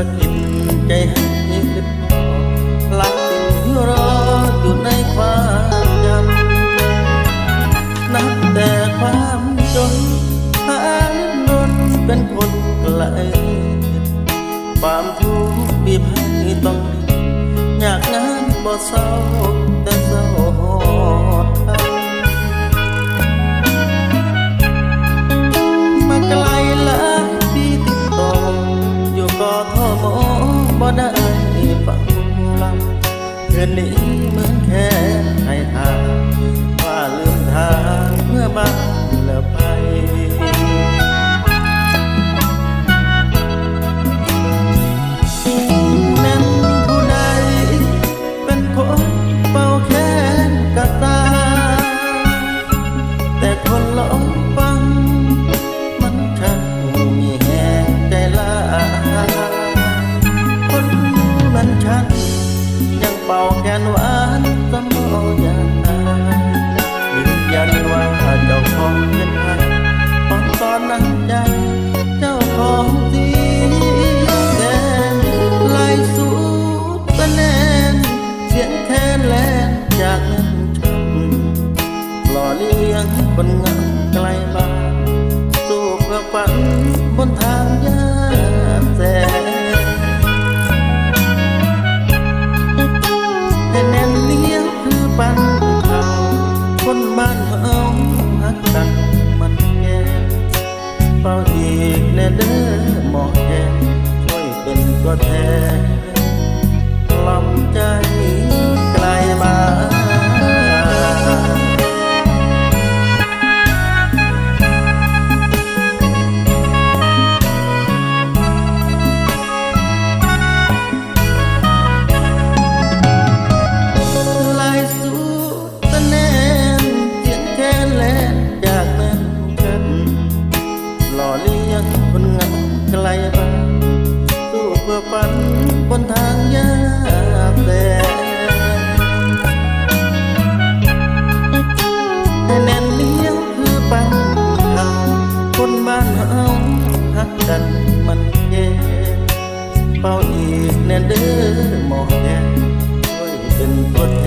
สะกินใจให้คิดพอหลักติดที่รออยู่ในความจำนับแต่ความจนหาลิ้นเป็นคนไกลความทุกข์บีบให้ต้องอยากงานบ่เศร้า คืนนี้ ลี้ยงคนงามไกลบ้านสู้เพื่อฝันบนทางยากแสนให้แน่นเหลี้ยวคือปันเขาคนบ้านเฮาหักกันมันแก่เฝ้าอีกแน่เด้อหมอแก่ช่วยเป็นตัวแทนล่อมใจ ไกลบ้านสู้เพื่อฝันบนทางยากแต่แต่แน่นเลี้ยวคือปันเขาคนบ้านเฮาหักกันมันแย่เป้าอีกแน่เด้อหมอกแก่ช่วยเป็นตัวแท